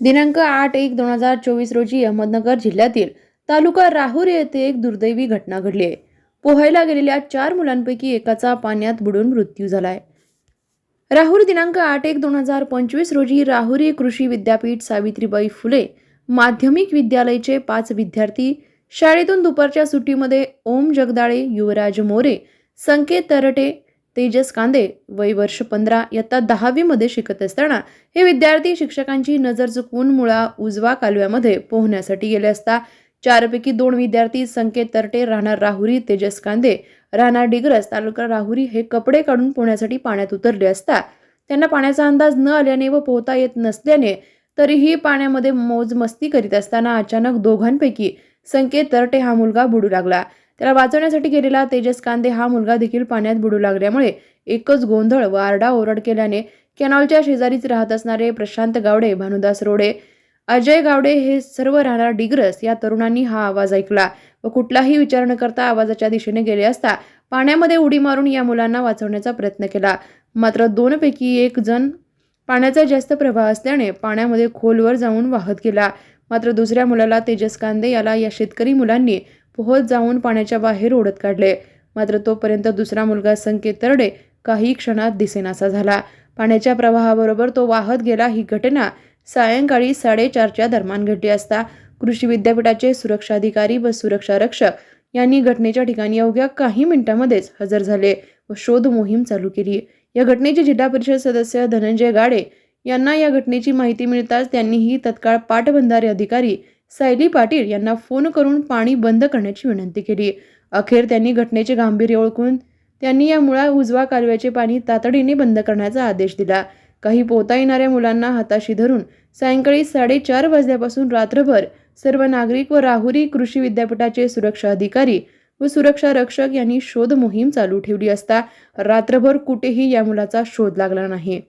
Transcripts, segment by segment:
दिनांक आठ एक दोन हजार चोवीस रोजी अहमदनगर जिल्ह्यातील तालुका राहुरी येथे एक दुर्दैवी घटना घडली आहे. पोहायला गेलेल्या चार मुलांपैकी एकाचा पाण्यात बुडून मृत्यू झालाय. राहुर दिनांक आठ एक दोन हजार पंचवीस रोजी राहुरी कृषी विद्यापीठ सावित्रीबाई फुले माध्यमिक विद्यालयाचे पाच विद्यार्थी शाळेतून दुपारच्या सुट्टीमध्ये ओम जगदाळे युवराज मोरे संकेत तरटे तेजस कांदे वय वर्ष पंधरा इयत्ता दहावीमध्ये शिकत असताना हे विद्यार्थी शिक्षकांची नजर चुकवून मुळा उजवा कालव्यामध्ये पोहण्यासाठी गेले असता. चारपैकी दोन विद्यार्थी संकेत तरटे राहणार राहुरी तेजस कांदे राहणार डिग्रस तालुका राहुरी हे कपडे काढून पोहण्यासाठी पाण्यात उतरले असता. त्यांना पाण्याचा अंदाज न आल्याने व पोहता येत नसल्याने तरीही पाण्यामध्ये मोजमस्ती करीत असताना अचानक दोघांपैकी संकेत तरटे हा मुलगा बुडू लागला. त्याला वाचवण्यासाठी गेलेला तेजस कांदे हा मुलगा देखील पाण्यात बुडू लागल्यामुळे एकच गोंधळ व आरडाओरड केल्याने कॅनॉलच्या शेजारीच राहत असणारे प्रशांत गावडे भानुदास रोडे अजय गावडे हे सर्व राहणार डिग्रस या तरुणांनी हा आवाज ऐकला व कुठलाही विचार न करता आवाजाच्या दिशेने गेले असता पाण्यामध्ये उडी मारून या मुलांना वाचवण्याचा प्रयत्न केला. मात्र दोनपैकी एक जण पाण्याचा जास्त प्रभाव असल्याने पाण्यामध्ये खोलवर जाऊन वाहत गेला. मात्र दुसऱ्या मुलाला तेजस कांदे याला या शेतकरी मुलांनी पोहत जाऊन पाण्याच्या बाहेर ओढत काढले. मात्र तोपर्यंत दुसरा मुलगा संकेत तरडे काही क्षणात दिसेनासा झाला. पाण्याच्या प्रवाहाबरोबर तो वाहत गेला ही घटना सायंकाळी साडेचारच्या दरम्यान घडली असता कृषी विद्यापीठाचे सुरक्षा अधिकारी व सुरक्षा रक्षक यांनी घटनेच्या ठिकाणी अवघ्या काही मिनिटांमध्येच हजर झाले व शोध मोहीम चालू केली. या घटनेचे जिल्हा परिषद सदस्य धनंजय गाडे यांना या घटनेची माहिती मिळताच त्यांनीही तत्काळ पाटबंधारे अधिकारी सायली पाटील यांना फोन करून पाणी बंद करण्याची विनंती केली. अखेर त्यांनी घटनेचे गांभीर्य ओळखून त्यांनी या मुळा उजवा कालव्याचे पाणी तातडीने बंद करण्याचा आदेश दिला. काही पोहता येणाऱ्या मुलांना हाताशी धरून सायंकाळी साडेचार वाजल्यापासून रात्रभर सर्व नागरिक व राहुरी कृषी विद्यापीठाचे सुरक्षा अधिकारी व सुरक्षा रक्षक यांनी शोध मोहीम चालू ठेवली असता रात्रभर कुठेही या मुलाचा शोध लागला नाही.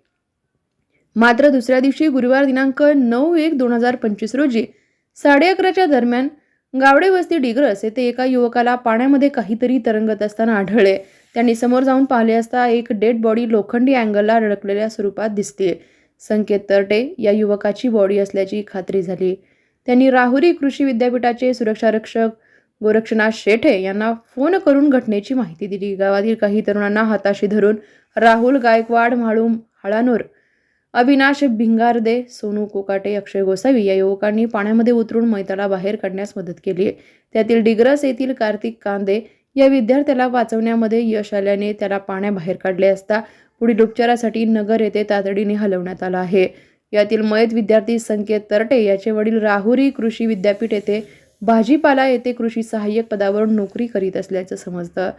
मात्र दुसऱ्या दिवशी गुरुवार दिनांक नऊ एक दोन हजार पंचवीस रोजी साडे अकराच्या दरम्यान गावडे वस्ती डिग्रस येथे एका युवकाला पाण्यामध्ये काहीतरी तरंगत असताना आढळले. त्यांनी समोर जाऊन पाहिले असता एक डेड बॉडी लोखंडी अँगलला अडकलेल्या स्वरूपात दिसते. संकेत तरटे या युवकाची बॉडी असल्याची खात्री झाली. त्यांनी राहुरी कृषी विद्यापीठाचे सुरक्षारक्षक गोरक्षनाथ शेठे यांना फोन करून घटनेची माहिती दिली. गावातील काही तरुणांना हाताशी धरून राहुल गायकवाड म्हाळूम हळानूर अविनाश भिंगारदे सोनू कोकाटे अक्षय गोसावी या युवकांनी पाण्यामध्ये उतरून मैताला बाहेर काढण्यास मदत केली आहे. त्यातील डिग्रस येथील कार्तिक कांदे या विद्यार्थ्याला वाचवण्यामध्ये यश आल्याने त्याला पाण्याबाहेर काढले असता पुढील उपचारासाठी नगर येथे तातडीने हलवण्यात आला आहे. यातील मयत विद्यार्थी संकेत तरटे याचे वडील राहुरी कृषी विद्यापीठ येथे भाजीपाला येथे कृषी सहाय्यक पदावर नोकरी करीत असल्याचं समजतं.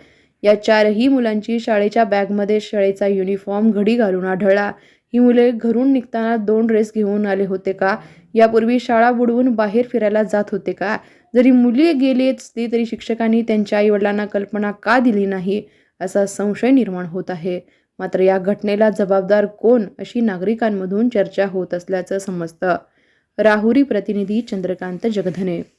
या चारही मुलांची शाळेच्या बॅगमध्ये शाळेचा युनिफॉर्म घडी घालून आढळला. ही मुले घरून निघताना दोन ड्रेस घेऊन आले होते का? यापूर्वी शाळा बुडवून बाहेर फिरायला जात होते का? जरी मुली गेली असली तरी शिक्षकांनी त्यांच्या आईवडिलांना कल्पना का दिली नाही? असा संशय निर्माण होत आहे. मात्र या घटनेला जबाबदार कोण अशी नागरिकांमधून चर्चा होत असल्याचं समजतं. राहुरी प्रतिनिधी चंद्रकांत जगधने.